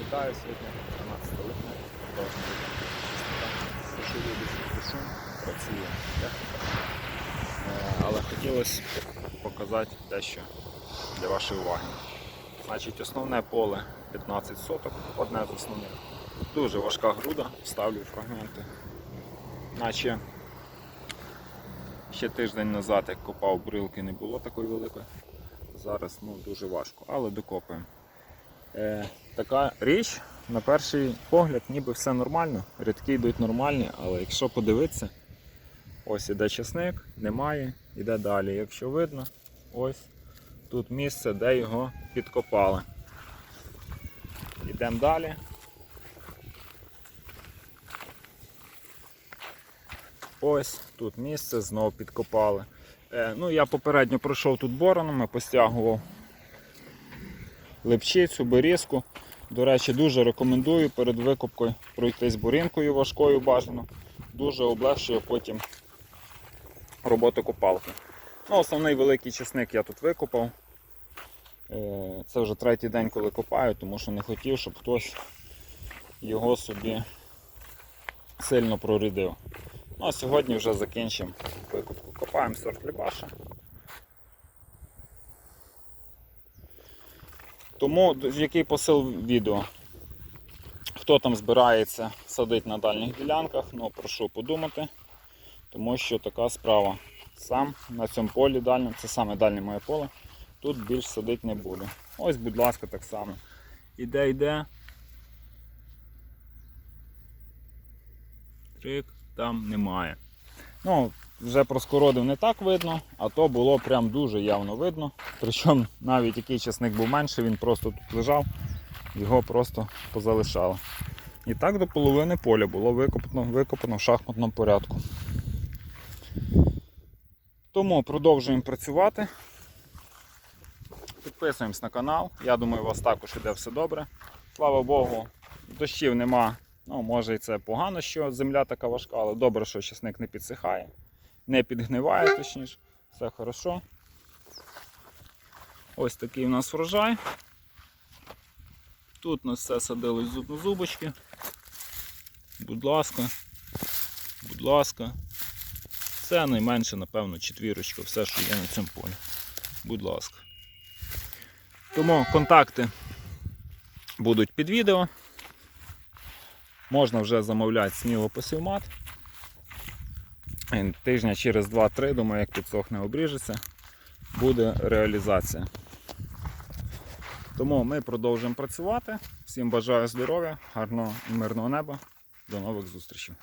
Вітаю сьогодні 13 липня. Шум, працює техніка. Але хотілося показати дещо для вашої уваги. Значить, основне поле 15 соток, одне з основних. Дуже важка груда, вставлю фрагменти. Наче ще тиждень назад, як копав брилки, не було такої великої. Зараз ну, дуже важко, але докопуємо. Е, така річ, на перший погляд, ніби все нормально, рядки йдуть нормальні, але якщо подивитися, ось іде часник, немає, іде далі. Якщо видно, ось тут місце, де його підкопали. Йдемо далі. Ось тут місце знову підкопали. Е, ну, я попередньо пройшов тут боронами, постягував липчицю, берізку. До речі, дуже рекомендую перед викопкою пройтись бурінкою важкою бажано. Дуже облегшує потім роботу копалки. Ну, Основний великий чесник я тут викопав. Е, Це вже третій день, коли копаю, тому що не хотів, щоб хтось його собі сильно прорядив. Ну а сьогодні вже закінчимо викопку. Копаємо сорт Лібаша. Тому який посил відео? Хто там збирається садити на дальніх ділянках, ну прошу подумати, тому що така справа. Сам на цьому полі дальньому, це саме дальнє моє поле, тут більш садити не буду. Ось, будь ласка, так само. Іде, йде. Трик там немає. Ну, вже проскородив не так видно, а то було прям дуже явно видно. Причому навіть який часник був менший, він просто тут лежав, його просто позалишали. І так до половини поля було викопано, викопано в шахматному порядку. Тому продовжуємо працювати. Підписуємось на канал. Я думаю, у вас також іде все добре. Слава Богу, дощів нема. Ну, може і це погано, що земля така важка, але добре, що часник не підсихає, не підгниває, точніше, все хорошо. Ось такий у нас врожай. Тут у нас все садилось з однозубочки. Будь ласка, будь ласка. Це найменше, напевно, четвірочка, все, що є на цьому полі. Будь ласка. Тому контакти будуть під відео. Можна вже замовляти сміло посівмат. І Тижня через 2-3, думаю, як підсохне обріжеться, буде реалізація. Тому ми продовжуємо працювати. Всім бажаю здоров'я, гарного і мирного неба. До нових зустрічей.